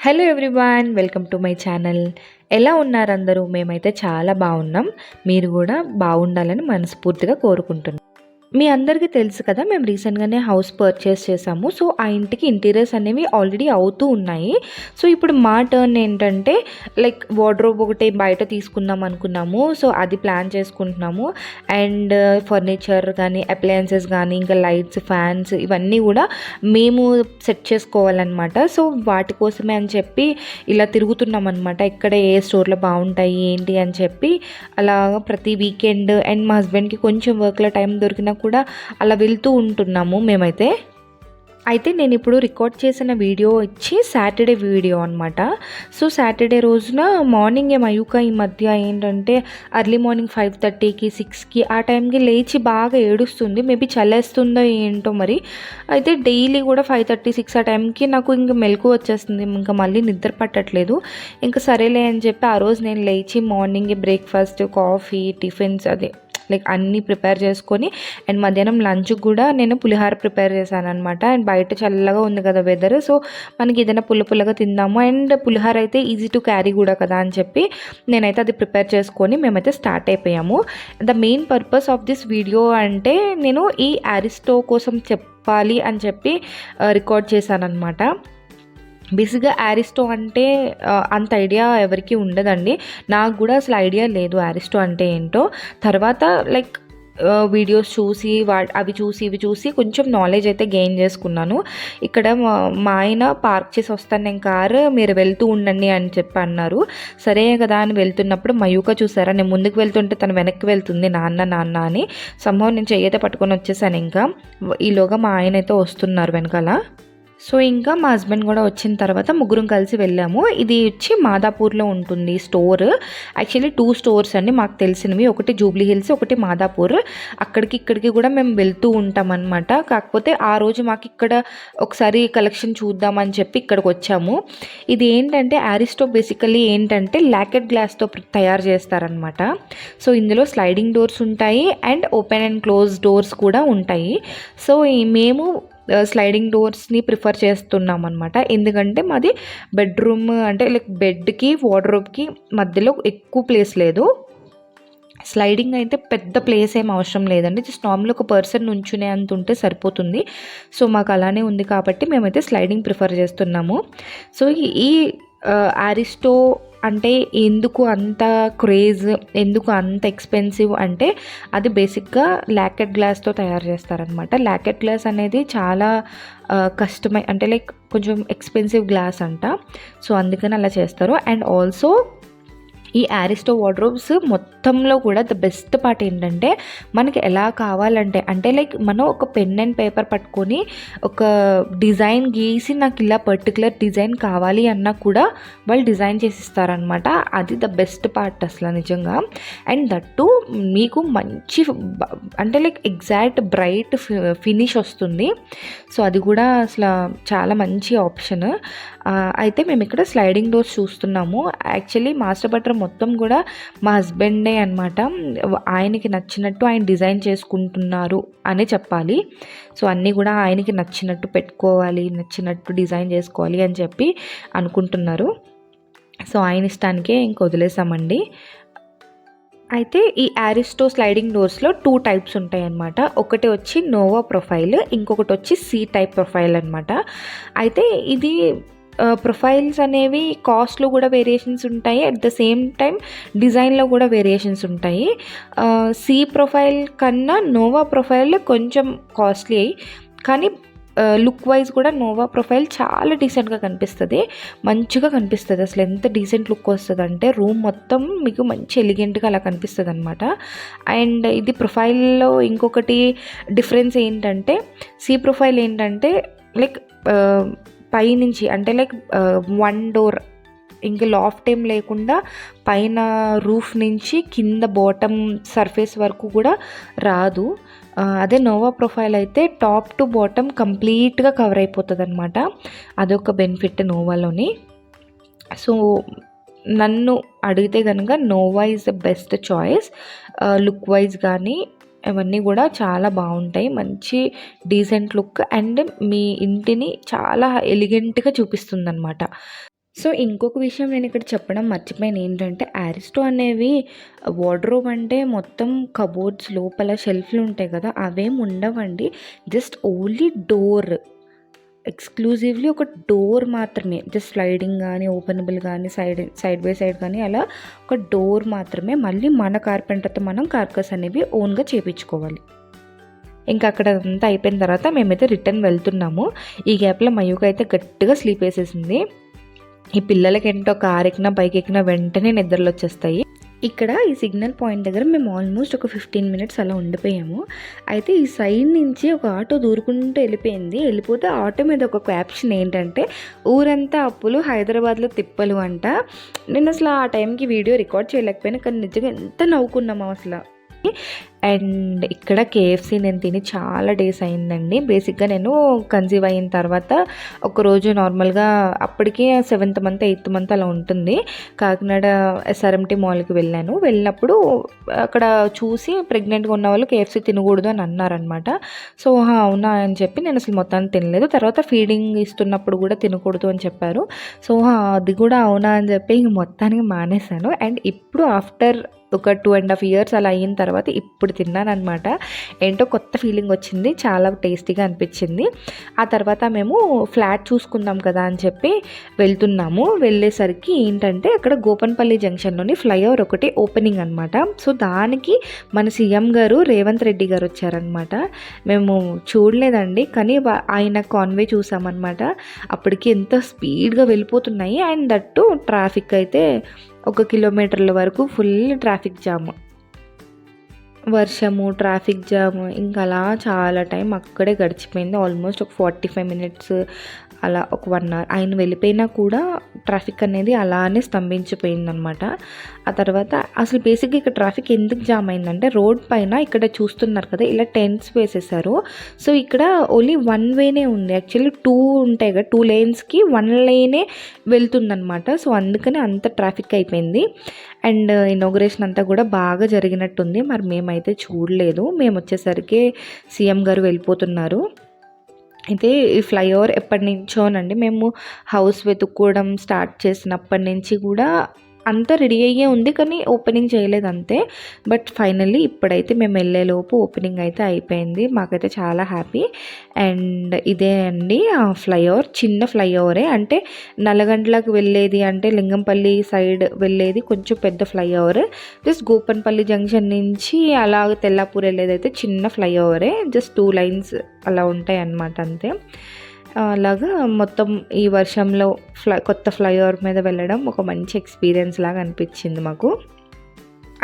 Hello everyone welcome to my channel ఎలా ఉన్నారు అందరూ? మేమైతే చాలా బాగున్నాం. మీరు కూడా బాగుండాలని మనస్ఫూర్తిగా కోరుకుంటున్నాం. మీ అందరికీ తెలుసు కదా మేము రీసెంట్గానే హౌస్ పర్చేస్ చేసాము సో ఆ ఇంటికి ఇంటీరియర్స్ అనేవి ఆల్రెడీ అవుతూ ఉన్నాయి. సో ఇప్పుడు మా టర్న్ ఏంటంటే లైక్ వార్డ్రోబ్ ఒకటి బయట తీసుకుందాం అనుకున్నాము. సో అది ప్లాన్ చేసుకుంటున్నాము. అండ్ ఫర్నిచర్ కానీ అప్లయన్సెస్ కానీ ఇంకా లైట్స్ ఫ్యాన్స్ ఇవన్నీ కూడా మేము సెట్ చేసుకోవాలన్నమాట. సో వాటి కోసమే అని చెప్పి ఇలా తిరుగుతున్నాం అనమాట ఎక్కడ ఏ స్టోర్లో బాగుంటాయి ఏంటి అని చెప్పి అలా ప్రతి వీకెండ్ అండ్ మా హస్బెండ్కి కొంచెం వర్క్లో టైం దొరికినా కూడా అలా వెళ్తూ ఉంటున్నాము మేమైతే. అయితే నేను ఇప్పుడు రికార్డ్ చేసిన వీడియో వచ్చి సాటర్డే వీడియో అనమాట సో సాటర్డే రోజున మార్నింగ్ ఏ మయూక ఈ మధ్య ఏంటంటే అర్లీ మార్నింగ్ ఫైవ్ థర్టీకి సిక్స్కి ఆ టైంకి లేచి బాగా ఏడుస్తుంది. మేబీ చల్లేస్తుందో ఏంటో మరి. అయితే డైలీ కూడా ఫైవ్ థర్టీ సిక్స్ ఆ టైంకి నాకు ఇంక మెలకు వచ్చేస్తుంది. ఇంకా మళ్ళీ నిద్ర పట్టట్లేదు. ఇంకా సరేలే అని చెప్పి ఆ రోజు నేను లేచి మార్నింగ్ బ్రేక్ఫాస్ట్ కాఫీ టిఫిన్స్ అదే లైక్ అన్నీ ప్రిపేర్ చేసుకొని అండ్ మధ్యాహ్నం లంచ్ కూడా నేను పులిహార ప్రిపేర్ చేశాను అనమాట అండ్ బయట చల్లగా ఉంది కదా వెదర్ సో మనకి ఏదైనా పుల్ల పుల్లగా తిందాము. అండ్ పులిహార అయితే ఈజీ టు క్యారీ కూడా కదా అని చెప్పి నేనైతే అది ప్రిపేర్ చేసుకొని మేమైతే స్టార్ట్ అయిపోయాము. The main purpose of this video అంటే నేను ఈ అరిస్టో కోసం చెప్పాలి అని చెప్పి uh, రికార్డ్ చేశాను అనమాట బేసిక్గా యారిస్టో అంటే అంత ఐడియా ఎవరికి ఉండదండి. నాకు కూడా అసలు ఐడియా లేదు యారిస్టో అంటే ఏంటో. తర్వాత లైక్ వీడియోస్ చూసి వా అవి చూసి ఇవి చూసి కొంచెం నాలెడ్జ్ అయితే గెయిన్ చేసుకున్నాను. ఇక్కడ మా ఆయన పార్క్ చేసి వస్తాను నేను కారు మీరు వెళ్తూ ఉండండి అని చెప్పి అన్నారు. సరే కదా అని వెళ్తున్నప్పుడు మయూక చూసారా? నేను ముందుకు వెళ్తుంటే తను వెనక్కి వెళ్తుంది నాన్న నాన్న అని. సంభవం నేను చెయ్యతే పట్టుకొని వచ్చేసాను ఇంకా. ఈలోగా మా ఆయన అయితే వస్తున్నారు వెనకాల. సో ఇంకా మా హస్బెండ్ కూడా వచ్చిన తర్వాత ముగ్గురం కలిసి వెళ్ళాము. ఇది వచ్చి మాదాపూర్లో ఉంటుంది స్టోర్. యాక్చువల్లీ టూ స్టోర్స్ అండి మాకు తెలిసినవి. ఒకటి జూబ్లీ హిల్స్ ఒకటి మాదాపూర్. అక్కడికి ఇక్కడికి కూడా మేము వెళ్తూ ఉంటాం అనమాట కాకపోతే ఆ రోజు మాకు ఇక్కడ ఒకసారి కలెక్షన్ చూద్దామని చెప్పి ఇక్కడికి వచ్చాము. ఇది ఏంటంటే ఆరిస్టో బేసికలీ ఏంటంటే లాకెట్ గ్లాస్తో తయారు చేస్తారనమాట సో ఇందులో స్లైడింగ్ డోర్స్ ఉంటాయి and open and close doors కూడా ఉంటాయి. సో మేము స్లైడింగ్ డోర్స్ని ప్రిఫర్ చేస్తున్నాం అనమాట ఎందుకంటే మాది బెడ్రూమ్ అంటే లైక్ బెడ్కి వార్డ్రోబ్కి మధ్యలో ఎక్కువ ప్లేస్ లేదు. స్లైడింగ్ అయితే పెద్ద ప్లేస్ ఏం అవసరం లేదండి. జస్ట్ నార్మల్ ఒక పర్సన్ నుంచునే అంత ఉంటే సరిపోతుంది. సో మాకు అలానే ఉంది కాబట్టి మేమైతే స్లైడింగ్ ప్రిఫర్ చేస్తున్నాము. సో ఈ ఆరిస్టో అంటే ఎందుకు అంత క్రేజ్ ఎందుకు అంత ఎక్స్పెన్సివ్ అంటే అది బేసిక్గా ల్యాకెట్ గ్లాస్తో తయారు చేస్తారనమాట ల్యాకెట్ గ్లాస్ అనేది చాలా కష్టమై అంటే లైక్ కొంచెం ఎక్స్పెన్సివ్ గ్లాస్ అంట. సో అందుకని అలా చేస్తారు. అండ్ ఆల్సో ఈ యారిస్టో వార్డ్రోబ్స్ మొత్తంలో కూడా ద బెస్ట్ పార్ట్ ఏంటంటే మనకి ఎలా కావాలంటే అంటే లైక్ మనం ఒక పెన్ అండ్ పేపర్ పట్టుకొని ఒక డిజైన్ గీసి నాకు ఇలా పర్టికులర్ డిజైన్ కావాలి అన్నా కూడా వాళ్ళు డిజైన్ చేసి ఇస్తారనమాట అది ద బెస్ట్ పార్ట్ అసలు నిజంగా. అండ్ దట్టు మీకు మంచి అంటే లైక్ ఎగ్జాక్ట్ బ్రైట్ ఫినిష్ వస్తుంది. సో అది కూడా అసలు చాలా మంచి ఆప్షన్ అయితే మేము ఇక్కడ స్లైడింగ్ డోర్స్ చూస్తున్నాము. యాక్చువల్లీ మాస్టర్ బటర్ మొత్తం కూడా మా హస్బెండే అనమాట ఆయనకి నచ్చినట్టు ఆయన డిజైన్ చేసుకుంటున్నారు అనే చెప్పాలి. సో అన్నీ కూడా ఆయనకి నచ్చినట్టు పెట్టుకోవాలి నచ్చినట్టు డిజైన్ చేసుకోవాలి అని చెప్పి అనుకుంటున్నారు. సో ఆయన ఇష్టానికే ఇంక వదిలేసామండి. అయితే ఈ యారిస్టో స్లైడింగ్ డోర్స్లో టూ టైప్స్ ఉంటాయి అన్నమాట. ఒకటి వచ్చి నోవా ప్రొఫైల్ ఇంకొకటి వచ్చి సి టైప్ ప్రొఫైల్ అనమాట అయితే ఇది ప్రొఫైల్స్ అనేవి కాస్ట్లో కూడా వేరియేషన్స్ ఉంటాయి. అట్ ద సేమ్ టైం డిజైన్లో కూడా వేరియేషన్స్ ఉంటాయి. సి ప్రొఫైల్ కన్నా నోవా ప్రొఫైల్ కొంచెం కాస్ట్లీ కానీ లుక్ వైజ్ కూడా నోవా ప్రొఫైల్ చాలా డీసెంట్గా కనిపిస్తుంది. మంచిగా కనిపిస్తుంది. అసలు ఎంత డీసెంట్ లుక్ వస్తుంది అంటే రూమ్ మొత్తం మీకు మంచి ఎలిగెంట్గా అలా కనిపిస్తుంది అనమాట అండ్ ఇది ప్రొఫైల్లో ఇంకొకటి డిఫరెన్స్ ఏంటంటే సి ప్రొఫైల్ ఏంటంటే లైక్ పైనుంచి అంటే లైక్ వన్ డోర్ ఇంక లాఫ్ట్ ఏం లేకుండా పైన రూఫ్ నుంచి కింద బాటమ్ సర్ఫేస్ వరకు కూడా రాదు. అదే నోవా ప్రొఫైల్ అయితే టాప్ టు బాటమ్ కంప్లీట్గా కవర్ అయిపోతుంది అనమాట అదొక బెనిఫిట్ నోవాలోని సో నన్ను అడిగితే కనుక Nova is the best choice look wise కానీ ఇవన్నీ కూడా చాలా బాగుంటాయి. మంచి డీసెంట్ లుక్ అండ్ మీ ఇంటిని చాలా ఎలిగెంట్గా చూపిస్తుంది అనమాట సో ఇంకొక విషయం నేను ఇక్కడ చెప్పడం మర్చిపోయాను. ఏంటంటే ఆరిస్టో అనేవి వార్డ్రోబ్ అంటే మొత్తం కబోర్డ్స్ లోపల షెల్ఫ్లు ఉంటాయి కదా అవేం ఉండవండి. Just only door. ఎక్స్క్లూజివ్లీ ఒక డోర్ మాత్రమే జస్ట్ స్లైడింగ్ కానీ ఓపెనబుల్ కానీ సైడ్ సైడ్ బై సైడ్ కానీ అలా ఒక డోర్ మాత్రమే. మళ్ళీ మన కార్పెంటర్తో మనం కార్కస్ అనేవి ఓన్గా చేపించుకోవాలి. ఇంకా అక్కడ అంతా అయిపోయిన తర్వాత మేమైతే రిటర్న్ వెళ్తున్నాము. ఈ గ్యాప్లో మయూక అయితే గట్టిగా స్లీప్ వేసేసింది. ఈ పిల్లలకి ఏంటో కార్ ఎక్కినా బైక్ ఎక్కినా వెంటనే నిద్రలు వచ్చేస్తాయి. ఇక్కడ ఈ సిగ్నల్ పాయింట్ దగ్గర మేము ఆల్మోస్ట్ ఒక ఫిఫ్టీన్ మినిట్స్ అలా ఉండిపోయాము. అయితే ఈ సైడ్ నుంచి ఒక ఆటో దూరుకుంటూ వెళ్ళిపోయింది. వెళ్ళిపోతే ఆటో మీద ఒక క్యాప్షన్ ఏంటంటే ఊరంతా అప్పులు హైదరాబాద్లో తిప్పలు అంట. నేను అసలు ఆ టైంకి వీడియో రికార్డ్ చేయలేకపోయినా. కానీ నిజంగా ఎంత నవ్వుకున్నాము అసలు. అండ్ ఇక్కడ కేఎఫ్సీ నేను తిని చాలా డేస్ అయిందండి. బేసిక్గా నేను కన్సీవ్ అయిన తర్వాత ఒకరోజు నార్మల్గా అప్పటికే సెవెంత్ మంత్ ఎయిత్ మంత్ అలా ఉంటుంది. కాకినాడ ఎస్ఆర్ఎంటీ మాల్కి వెళ్ళాను. వెళ్ళినప్పుడు అక్కడ చూసి ప్రెగ్నెంట్గా ఉన్న వాళ్ళు కేఎఫ్సీ తినకూడదు అని అన్నారనమాట సో అవునా? అని చెప్పి నేను అసలు మొత్తాన్ని తినలేదు. తర్వాత ఫీడింగ్ ఇస్తున్నప్పుడు కూడా తినకూడదు అని చెప్పారు. సో అది కూడా అవునా? అని చెప్పి ఇంక మొత్తానికి మానేశాను. అండ్ ఇప్పుడు ఆఫ్టర్ ఒక టూ అండ్ హాఫ్ ఇయర్స్ అలా అయిన తర్వాత ఇప్పుడు తిన్నాను అనమాట ఏంటో కొత్త ఫీలింగ్ వచ్చింది చాలా టేస్టీగా అనిపించింది. ఆ తర్వాత మేము ఫ్లాట్ చూసుకుందాం కదా అని చెప్పి వెళ్తున్నాము. వెళ్ళేసరికి ఏంటంటే అక్కడ గోపన్పల్లి జంక్షన్లోని ఫ్లైఓవర్ ఒకటి ఓపెనింగ్ అనమాట సో దానికి మన సీఎం గారు రేవంత్ రెడ్డి గారు వచ్చారనమాట మేము చూడలేదండి కానీ ఆయన కాన్వే చూసామన్నమాట. అప్పటికి ఎంత స్పీడ్గా వెళ్ళిపోతున్నాయి. అండ్ దట్టు ట్రాఫిక్ అయితే ఒక కిలోమీటర్ల వరకు ఫుల్ ట్రాఫిక్ జామ్. వర్షము ట్రాఫిక్ జామ్ ఇంకా అలా చాలా టైం అక్కడే గడిచిపోయింది. ఆల్మోస్ట్ ఒక ఫార్టీ ఫైవ్ మినిట్స్ అలా ఒక వన్ అవర్ ఆయన వెళ్ళిపోయినా కూడా ట్రాఫిక్ అనేది అలానే స్తంభించిపోయిందనమాట. ఆ తర్వాత అసలు బేసిక్గా ఇక్కడ ట్రాఫిక్ ఎందుకు జామ్ అయిందంటే రోడ్ పైన ఇక్కడ చూస్తున్నారు కదా ఇలా టెంట్స్ వేసేసారు. సో ఇక్కడ ఓన్లీ వన్ వేనే ఉంది. యాక్చువల్లీ టూ ఉంటాయి కదా టూ లేన్స్కి వన్ లేనే వెళ్తుందనమాట. సో అందుకని అంత ట్రాఫిక్ అయిపోయింది. అండ్ ఇనాగ్రేషన్ uh, అంతా కూడా బాగా జరిగినట్టుంది. మరి మేమైతే చూడలేదు. మేము వచ్చేసరికి సీఎం గారు వెళ్ళిపోతున్నారు. అయితే ఈ ఫ్లైఓవర్ ఎప్పటి నుంచోనండి? మేము హౌస్ వెతుక్కోవడం స్టార్ట్ చేసినప్పటి నుంచి కూడా అంతా రెడీ అయ్యే ఉంది కానీ ఓపెనింగ్ చేయలేదు అంతే. బట్ ఫైనల్లీ ఇప్పుడైతే మేము వెళ్ళేలోపు ఓపెనింగ్ అయితే అయిపోయింది. మాకైతే చాలా హ్యాపీ అండ్ ఇదే అండి ఫ్లైఓవర్ చిన్న ఫ్లైఓవరే అంటే నల్లగంటలకు వెళ్ళేది అంటే లింగంపల్లి సైడ్ వెళ్ళేది కొంచెం పెద్ద ఫ్లైఓవర్ జస్ట్ గోపన్పల్లి జంక్షన్ నుంచి అలా తెల్లాపూర్ వెళ్ళేది అయితే చిన్న ఫ్లైఓవరే జస్ట్ టూ లైన్స్ అలా ఉంటాయి అన్నమాట అంతే. అలాగా మొత్తం ఈ వర్షంలో ఫ్లై కొత్త ఫ్లైఓవర్ మీద వెళ్ళడం ఒక మంచి ఎక్స్పీరియన్స్ లాగా అనిపించింది మాకు.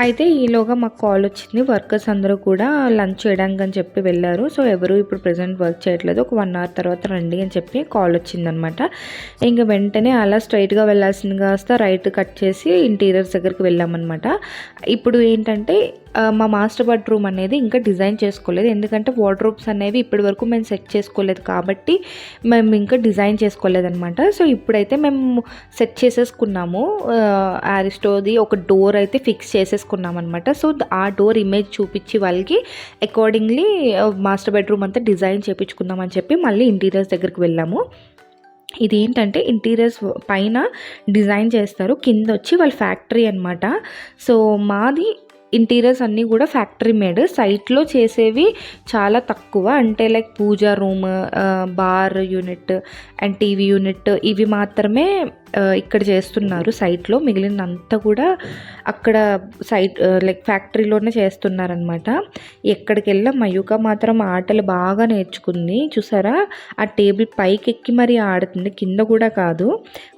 అయితే ఈలోగా మాకు కాల్ వచ్చింది. వర్కర్స్ అందరూ కూడా లంచ్ చేయడానికి అని చెప్పి వెళ్ళారు. సో ఎవరు ఇప్పుడు ప్రజెంట్ వర్క్ చేయట్లేదు. ఒక వన్ అవర్ తర్వాత రండి అని చెప్పి కాల్ వచ్చిందనమాట ఇంకా వెంటనే అలా స్ట్రైట్గా వెళ్ళాల్సింది కాస్త రైట్ కట్ చేసి ఇంటీరియర్స్ దగ్గరికి వెళ్ళామన్నమాట. ఇప్పుడు ఏంటంటే మా మాస్టర్ బెడ్రూమ్ అనేది ఇంకా డిజైన్ చేసుకోలేదు. ఎందుకంటే వార్డ్రోబ్స్ అనేవి ఇప్పటి వరకు మేము సెట్ చేసుకోలేదు కాబట్టి మేము ఇంకా డిజైన్ చేసుకోలేదన్నమాట. సో ఇప్పుడైతే మేము సెట్ చేసేసుకున్నాము. ఆరిస్టోది ఒక డోర్ అయితే ఫిక్స్ చేసేసుకున్నాము. చేసుకున్నామన్నమాట. సో ఆ డోర్ ఇమేజ్ చూపించి వాళ్ళకి అకార్డింగ్లీ మాస్టర్ బెడ్రూమ్ అంతా డిజైన్ చేయించుకుందాం అని చెప్పి మళ్ళీ ఇంటీరియర్స్ దగ్గరికి వెళ్ళాము. ఇది ఏంటంటే ఇంటీరియర్స్ పైన డిజైన్ చేస్తారు. కింద వచ్చి వాళ్ళ ఫ్యాక్టరీ అనమాట సో మాది ఇంటీరియర్స్ అన్నీ కూడా ఫ్యాక్టరీ మేడ్. సైట్లో చేసేవి చాలా తక్కువ. అంటే like pooja room bar unit and TV unit ఇవి మాత్రమే ఇక్కడ చేస్తున్నారు సైట్లో. మిగిలినంతా కూడా అక్కడ సైట్ లైక్ ఫ్యాక్టరీలోనే చేస్తున్నారనమాట ఎక్కడికి వెళ్ళా మయూక మాత్రం ఆటలు బాగా నేర్చుకుంది. చూసారా? ఆ టేబుల్ పైకి ఎక్కి మరీ ఆడుతుంది. కింద కూడా కాదు.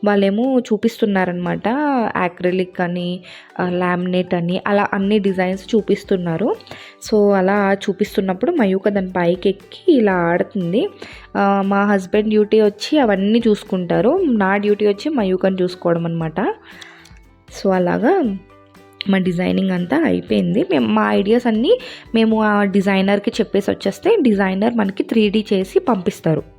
వాళ్ళేమో చూపిస్తున్నారనమాట యాక్రిలిక్ అని లామినేట్ అని అలా అన్ని డిజైన్స్ చూపిస్తున్నారు. సో అలా చూపిస్తున్నప్పుడు మయూక దాని పైకి ఎక్కి ఇలా ఆడుతుంది. మా హస్బెండ్ డ్యూటీ వచ్చి అవన్నీ చూసుకుంటారు. నా డ్యూటీ వచ్చి మయూకని చూసుకోవడం అనమాట సో అలాగా మా డిజైనింగ్ అంతా అయిపోయింది. మేము మా ఐడియాస్ అన్నీ మేము ఆ డిజైనర్కి చెప్పేసి వచ్చేస్తే డిజైనర్ మనకి త్రీ చేసి పంపిస్తారు.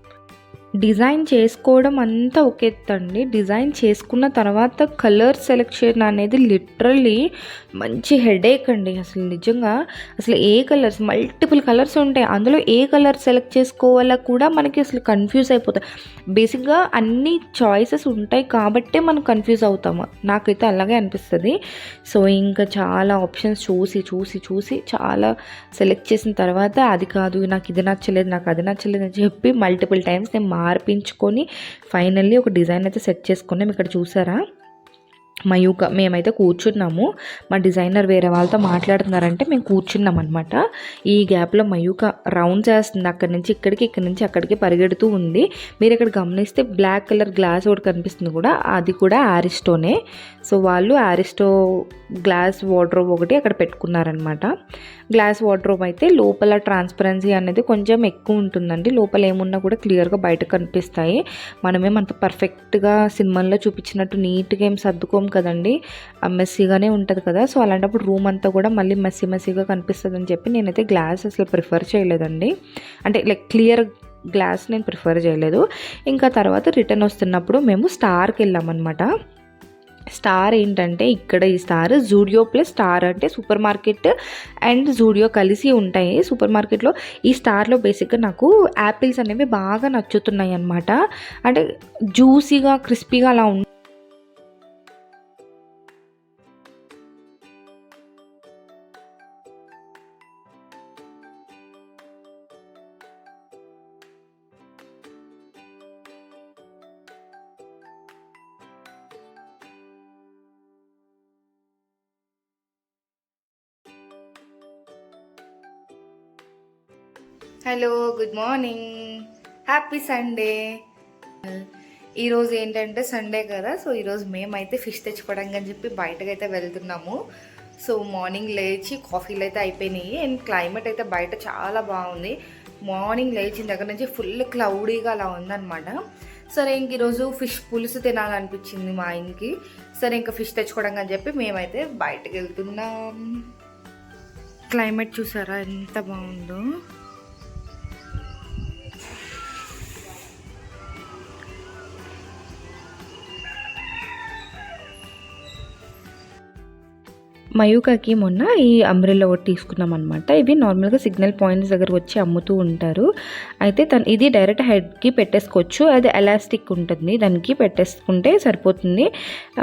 డిజైన్ చేసుకోవడం అంతా ఒక అండి డిజైన్ చేసుకున్న తర్వాత కలర్ సెలెక్షన్ అనేది లిటరల్లీ మంచి హెడేక్ అండి. అసలు నిజంగా అసలు ఏ కలర్స్ మల్టిపుల్ కలర్స్ ఉంటాయి. అందులో ఏ కలర్ సెలెక్ట్ చేసుకోవాలో కూడా మనకి అసలు కన్ఫ్యూజ్ అయిపోతాయి బేసిక్గా అన్ని చాయిసెస్ ఉంటాయి కాబట్టే మనం కన్ఫ్యూజ్ అవుతాము. నాకైతే అలాగే అనిపిస్తుంది. సో ఇంకా చాలా ఆప్షన్స్ చూసి చూసి చూసి చాలా సెలెక్ట్ చేసిన తర్వాత అది కాదు నాకు ఇది నచ్చలేదు నాకు అది నచ్చలేదు అని చెప్పి మల్టిపుల్ టైమ్స్ నేను మార్పించుకొని ఫైనల్లీ ఒక డిజైన్ అయితే సెట్ చేసుకున్నాం. ఇక్కడ చూసారా? మయూక మేమైతే కూర్చున్నాము. మా డిజైనర్ వేరే వాళ్ళతో మాట్లాడుతున్నారంటే మేము కూర్చున్నాం అనమాట ఈ గ్యాప్లో మయూక రౌండ్ చేస్తుంది. అక్కడి నుంచి ఇక్కడికి ఇక్కడి నుంచి అక్కడికి పరిగెడుతూ ఉంది. మీరు ఇక్కడ గమనిస్తే బ్లాక్ కలర్ గ్లాస్ ఒకటి కనిపిస్తుంది కూడా. అది కూడా ఆరిస్టోనే. సో వాళ్ళు ఆరిస్టో గ్లాస్ వాటర్ ఒకటి అక్కడ పెట్టుకున్నారనమాట గ్లాస్ వార్డ్రోబ్ అయితే లోపల ట్రాన్స్పరెన్సీ అనేది కొంచెం ఎక్కువ ఉంటుందండి. లోపల ఏమున్నా కూడా క్లియర్గా బయట కనిపిస్తాయి. మనమేమంత పర్ఫెక్ట్గా సినిమాల్లో చూపించినట్టు నీట్గా ఏం సర్దుకోం కదండి. మెస్సీగానే ఉంటుంది కదా. సో అలాంటప్పుడు రూమ్ అంతా కూడా మళ్ళీ మెస్సీ మెస్సీగా కనిపిస్తుంది అని చెప్పి నేనైతే గ్లాస్ అసలు ప్రిఫర్ చేయలేదండి. అంటే లైక్ క్లియర్ గ్లాస్ నేను ప్రిఫర్ చేయలేదు. ఇంకా తర్వాత రిటర్న్ వస్తున్నప్పుడు మేము స్టార్కి వెళ్ళామన్నమాట. స్టార్ ఏంటంటే ఇక్కడ ఈ స్టార్ జూడియో ప్లస్ స్టార్ అంటే సూపర్ మార్కెట్ అండ్ జూడియో కలిసి ఉంటాయి. సూపర్ మార్కెట్లో ఈ స్టార్లో బేసిక్గా నాకు యాపిల్స్ అనేవి బాగా నచ్చుతున్నాయి అన్నమాట. అంటే జ్యూసీగా క్రిస్పీగా అలా మార్నింగ్ హ్యాపీ సండే ఈరోజు ఏంటంటే సండే కదా సో ఈరోజు మేమైతే ఫిష్ తెచ్చుకోవడానికి అని చెప్పి బయటకు అయితే వెళ్తున్నాము. సో మార్నింగ్ లేచి కాఫీలు అయితే అయిపోయినాయి. అండ్ క్లైమేట్ అయితే బయట చాలా బాగుంది. మార్నింగ్ లేచిన దగ్గర నుంచి ఫుల్ క్లౌడీగా అలా ఉందన్నమాట. సరే ఇంక ఈరోజు ఫిష్ పులుసు తినాలనిపించింది మా ఆయనకి సరే ఇంకా ఫిష్ తెచ్చుకోవడానికి అని చెప్పి మేమైతే బయటకు వెళ్తున్నాం. క్లైమేట్ చూసారా? ఎంత బాగుందో. మయూకాకి మొన్న ఈ అంబ్రెల్లా ఒకటి తీసుకున్నాం అనమాట ఇవి నార్మల్గా సిగ్నల్ పాయింట్స్ దగ్గర వచ్చి అమ్ముతూ ఉంటారు. అయితే తను ఇది డైరెక్ట్ హెడ్కి పెట్టేసుకోవచ్చు. అది ఎలాస్టిక్ ఉంటుంది. దానికి పెట్టేసుకుంటే సరిపోతుంది.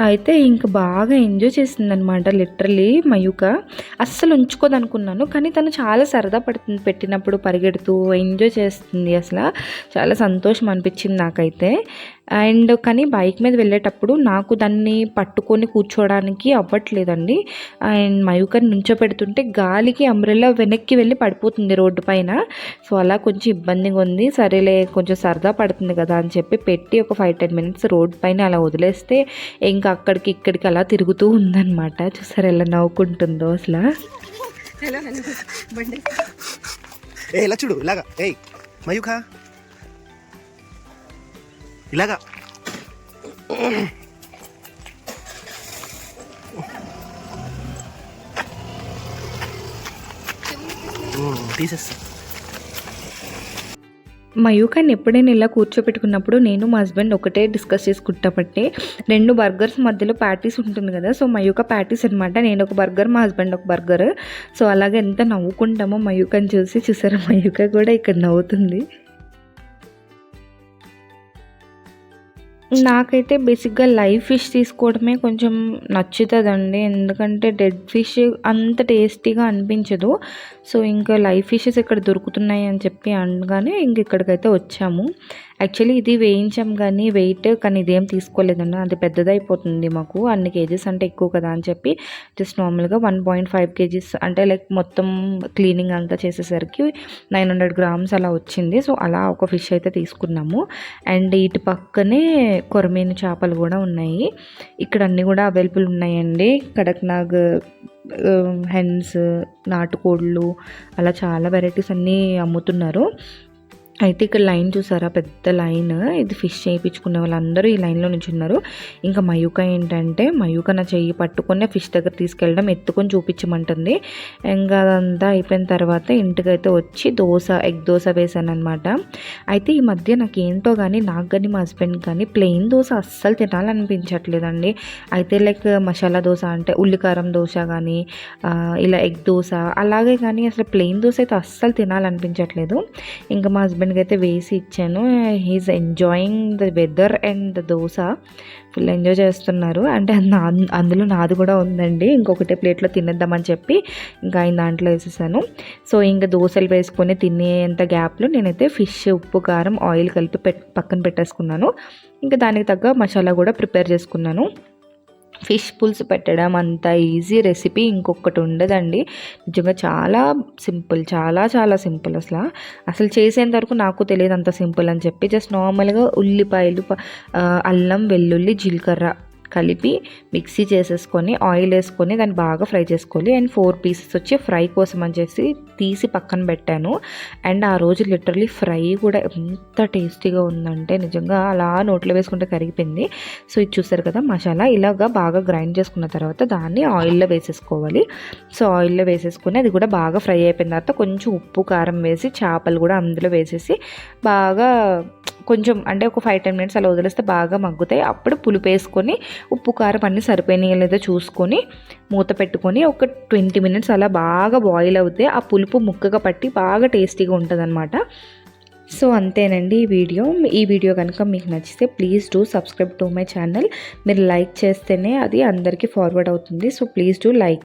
అయితే ఇంకా బాగా ఎంజాయ్ చేసింది అనమాట లిటరలీ మయూక. అస్సలు ఉంచుకోదనుకున్నాను కానీ తను చాలా సరదా పడుతుంది పెట్టినప్పుడు పరిగెడుతూ ఎంజాయ్ చేస్తుంది అసలు. చాలా సంతోషం అనిపించింది నాకైతే. అండ్ కానీ బైక్ మీద వెళ్ళేటప్పుడు నాకు దాన్ని పట్టుకొని కూర్చోవడానికి అవ్వట్లేదండి. అండ్ మయూకని నుంచోపెడుతుంటే గాలికి అంబ్రెల్లా వెనక్కి వెళ్ళి పడిపోతుంది రోడ్డు పైన. సో అలా కొంచెం ఇబ్బందిగా ఉంది. సరేలే కొంచెం సరదా పడుతుంది కదా అని చెప్పి పెట్టి ఒక ఫైవ్ టెన్ మినిట్స్ రోడ్ పైన అలా వదిలేస్తే ఇంకా అక్కడికి ఇక్కడికి అలా తిరుగుతూ ఉందన్నమాట. చూసారు ఎలా నవ్వుకుంటుందో అసలు. ఇలా చూడు ఇలాగా. ఏయ్ మయూఖ. ఇలాగా. తీసేస్తా. మయూకాన్ని ఎప్పుడైనా ఇలా కూర్చోపెట్టుకున్నప్పుడు నేను మా హస్బెండ్ ఒకటే డిస్కస్ చేసుకుంటామంటే రెండు బర్గర్స్ మధ్యలో ప్యాటీస్ ఉంటుంది కదా సో మయూక ప్యాటీస్ అనమాట నేను ఒక బర్గర్ మా హస్బెండ్ ఒక బర్గర్. సో అలాగే ఎంత నవ్వుకుంటామో మయూకని చూసి చూసారా మయూక కూడా ఇక్కడ నవ్వుతుంది. నాకైతే బేసిక్గా లైవ్ ఫిష్ తీసుకోవడమే కొంచెం నచ్చుతుందండి. ఎందుకంటే డెడ్ ఫిష్ అంత టేస్టీగా అనిపించదు. సో ఇంకా లైవ్ ఫిషెస్ ఇక్కడ దొరుకుతున్నాయి అని చెప్పి అనగానే ఇంక ఇక్కడికైతే వచ్చాము. యాక్చువల్లీ ఇది వేయించాం కానీ వెయిట్ కానీ ఇదేం తీసుకోలేదండి అది పెద్దదైపోతుంది మాకు. అన్ని కేజీస్ అంటే ఎక్కువ కదా అని చెప్పి జస్ట్ నార్మల్గా వన్ పాయింట్ ఫైవ్ కేజీస్ అంటే లైక్ మొత్తం క్లీనింగ్ అంతా చేసేసరికి నైన్ హండ్రెడ్ గ్రామ్స్ అలా వచ్చింది. సో అలా ఒక ఫిష్ అయితే తీసుకున్నాము. అండ్ ఇటు పక్కనే కొరమేను చేపలు కూడా ఉన్నాయి. ఇక్కడ అన్నీ కూడా అవైలబుల్ ఉన్నాయండి. కడక్నాగ్ um, హెన్స్ నాటుకోళ్ళు అలా చాలా వెరైటీస్ అన్నీ అమ్ముతున్నారు. అయితే ఇక్కడ లైన్ చూసారా? పెద్ద లైన్. ఇది ఫిష్ చేయించుకునే వాళ్ళందరూ ఈ లైన్లో నుంచి ఉన్నారు ఇంకా మయూక ఏంటంటే మయూక నా చెయ్యి పట్టుకునే ఫిష్ దగ్గర తీసుకెళ్ళడం ఎత్తుకొని చూపించమంటుంది. ఇంకా అదంతా అయిపోయిన తర్వాత ఇంటికైతే వచ్చి దోశ ఎగ్ దోశ వేసాను అనమాట అయితే ఈ మధ్య నాకు ఏంటో కానీ నాకు కానీ మా హస్బెండ్ కానీ ప్లెయిన్ దోశ అస్సలు తినాలనిపించట్లేదండి. అయితే లైక్ మసాలా దోశ అంటే ఉల్లికారం దోశ కానీ ఇలా ఎగ్ దోశ అలాగే కానీ అసలు ప్లెయిన్ దోశ అయితే అస్సలు తినాలనిపించట్లేదు. ఇంకా మా హస్బెండ్ హస్బెండ్కి అయితే వేసి ఇచ్చాను. He is enjoying the weather and the dosa full enjoy చేస్తున్నారు. అంటే నా అందులో నాది కూడా ఉందండి. ఇంకొకటే ప్లేట్లో తినేద్దామని చెప్పి ఇంకా ఆయన దాంట్లో వేసేసాను. సో ఇంకా దోశలు వేసుకొని తినేంత గ్యాప్లో నేనైతే ఫిష్ ఉప్పు కారం ఆయిల్ కలిపి పెట్ పక్కన పెట్టేసుకున్నాను. ఇంకా దానికి తగ్గ మసాలా కూడా ప్రిపేర్ చేసుకున్నాను. ఫిష్ పులుసు పెట్టడం అంత ఈజీ రెసిపీ ఇంకొకటి ఉండదండి. నిజంగా చాలా సింపుల్ చాలా చాలా సింపుల్ అసలు. అసలు చేసేంత వరకు నాకు తెలియదు అంత సింపుల్ అని చెప్పి. జస్ట్ నార్మల్గా ఉల్లిపాయలు ప- అల్లం వెల్లుల్లి జీలకర్ర కలిపి మిక్సీ చేసేసుకొని ఆయిల్ వేసుకొని దాన్ని బాగా ఫ్రై చేసుకోవాలి. అండ్ ఫోర్ పీసెస్ వచ్చి ఫ్రై కోసం అని చేసి తీసి పక్కన పెట్టాను. అండ్ ఆ రోజు లిటరలీ ఫ్రై కూడా ఎంత టేస్టీగా ఉందంటే నిజంగా అలా నోట్లో వేసుకుంటే కరిగిపోయింది. సో ఇది చూసారు కదా మసాలా ఇలాగా బాగా గ్రైండ్ చేసుకున్న తర్వాత దాన్ని ఆయిల్లో వేసేసుకోవాలి. సో ఆయిల్లో వేసేసుకుని అది కూడా బాగా ఫ్రై అయిపోయిన తర్వాత కొంచెం ఉప్పు కారం వేసి చేపలు కూడా అందులో వేసేసి బాగా కొంచెం అంటే ఒక ఫైవ్ టెన్ మినిట్స్ అలా వదిలేస్తే బాగా మగ్గుతాయి. అప్పుడు పులుపు వేసుకొని ఉప్పు కారం అన్నీ సరిపోయినాయి లేదో చూసుకొని మూత పెట్టుకొని ఒక ట్వంటీ మినిట్స్ అలా బాగా బాయిల్ అవుతే ఆ పులుపు ముక్కగా పట్టి బాగా టేస్టీగా ఉంటుందన్నమాట. సో అంతేనండి ఈ వీడియో. ఈ వీడియో కనుక మీకు నచ్చితే please do subscribe to my channel మీరు లైక్ చేస్తేనే అది అందరికీ ఫార్వర్డ్ అవుతుంది. So please do like